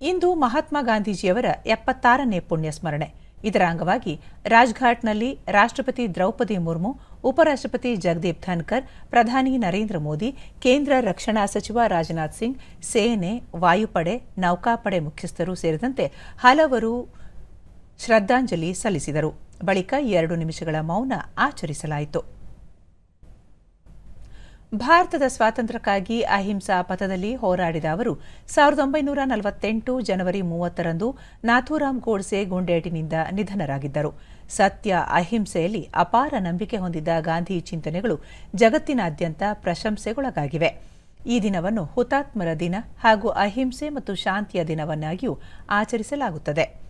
ಇಂದು ಮಹಾತ್ಮ ಗಾಂಧೀಜಿಯವರ ಎಪ್ಪತ್ತಾರನೇ ಪುಣ್ಯ ಸ್ಮರಣೆ ಇದರ ಅಂಗವಾಗಿ ರಾಜ್ಘಾಟ್ನಲ್ಲಿ ರಾಷ್ಟ್ರಪತಿ ದ್ರೌಪದಿ ಮುರ್ಮು, ಉಪರಾಷ್ಟ್ರಪತಿ ಜಗದೀಪ್ ಧನ್ಕರ್, ಪ್ರಧಾನಿ ನರೇಂದ್ರ ಮೋದಿ, ಕೇಂದ್ರ ರಕ್ಷಣಾ ಸಚಿವ ರಾಜನಾಥ್ ಸಿಂಗ್, ಸೇನೆ, ವಾಯುಪಡೆ, ನೌಕಾಪಡೆ ಮುಖ್ಯಸ್ಥರು ಸೇರಿದಂತೆ ಹಲವರು ಶ್ರದ್ಧಾಂಜಲಿ ಸಲ್ಲಿಸಿದರು. ಬಳಿಕ ಎರಡು ನಿಮಿಷಗಳ ಮೌನ ಆಚರಿಸಲಾಯಿತು. ಭಾರತದ ಸ್ವಾತಂತ್ರ್ಯಕ್ಕಾಗಿ ಅಹಿಂಸಾ ಪಥದಲ್ಲಿ ಹೋರಾಡಿದ ಅವರು ಸಾವಿರದ ಒಂಬೈನೂರ ನಲವತ್ತೆಂಟು ಜನವರಿ ಮೂವತ್ತರಂದು ನಾಥೂರಾಮ್ ಗೋಡ್ಸೆ ಗುಂಡೇಟಿನಿಂದ ನಿಧನರಾಗಿದ್ದರು. ಸತ್ಯ, ಅಹಿಂಸೆಯಲ್ಲಿ ಅಪಾರ ನಂಬಿಕೆ ಹೊಂದಿದ್ದ ಗಾಂಧಿ ಚಿಂತನೆಗಳು ಜಗತ್ತಿನಾದ್ಯಂತ ಪ್ರಶಂಸೆಗೊಳಗಾಗಿವೆ. ಈ ದಿನವನ್ನು ಹುತಾತ್ಮರ ದಿನ ಹಾಗೂ ಅಹಿಂಸೆ ಮತ್ತು ಶಾಂತಿಯ ದಿನವನ್ನಾಗಿಯೂ ಆಚರಿಸಲಾಗುತ್ತದೆ.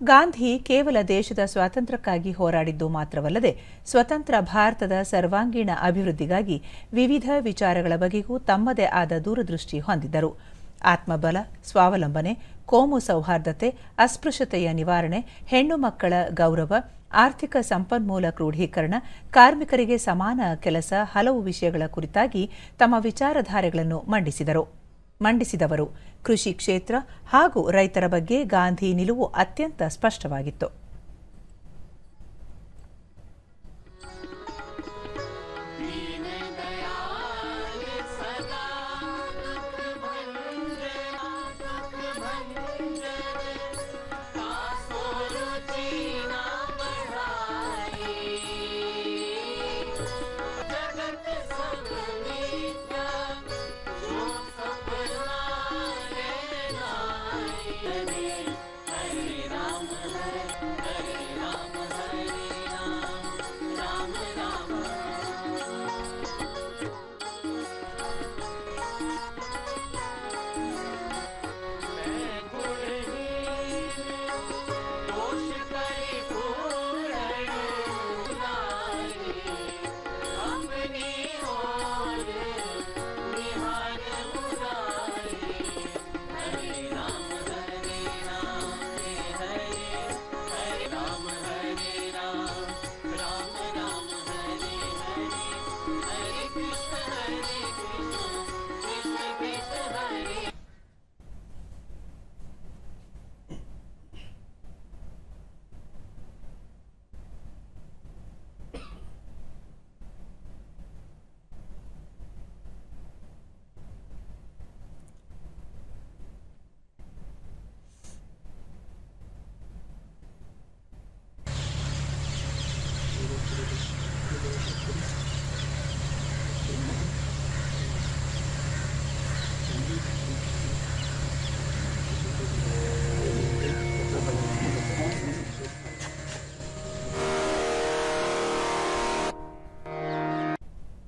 ಗಾಂಧಿ ಕೇವಲ ದೇಶದ ಸ್ವಾತಂತ್ರ್ಯಕ್ಕಾಗಿ ಹೋರಾಡಿದ್ದು ಮಾತ್ರವಲ್ಲದೆ ಸ್ವತಂತ್ರ ಭಾರತದ ಸರ್ವಾಂಗೀಣ ಅಭಿವೃದ್ಧಿಗಾಗಿ ವಿವಿಧ ವಿಚಾರಗಳ ಬಗೆಗೂ ತಮ್ಮದೇ ಆದ ದೂರದೃಷ್ಟಿ ಹೊಂದಿದ್ದರು. ಆತ್ಮಬಲ, ಸ್ವಾವಲಂಬನೆ, ಕೋಮು ಸೌಹಾರ್ದತೆ, ಅಸ್ಪೃಶ್ಯತೆಯ ನಿವಾರಣೆ, ಹೆಣ್ಣು ಮಕ್ಕಳ ಗೌರವ, ಆರ್ಥಿಕ ಸಂಪನ್ಮೂಲ ಕ್ರೋಢೀಕರಣ, ಕಾರ್ಮಿಕರಿಗೆ ಸಮಾನ ಕೆಲಸ, ಹಲವು ವಿಷಯಗಳ ಕುರಿತಾಗಿ ತಮ್ಮ ವಿಚಾರಧಾರೆಗಳನ್ನು ಮಂಡಿಸಿದರು. ಮಂಡಿಸಿದವರು. ಕೃಷಿ ಕ್ಷೇತ್ರ ಹಾಗೂ ರೈತರ ಬಗ್ಗೆ ಗಾಂಧಿ ನಿಲುವು ಅತ್ಯಂತ ಸ್ಪಷ್ಟವಾಗಿತ್ತು.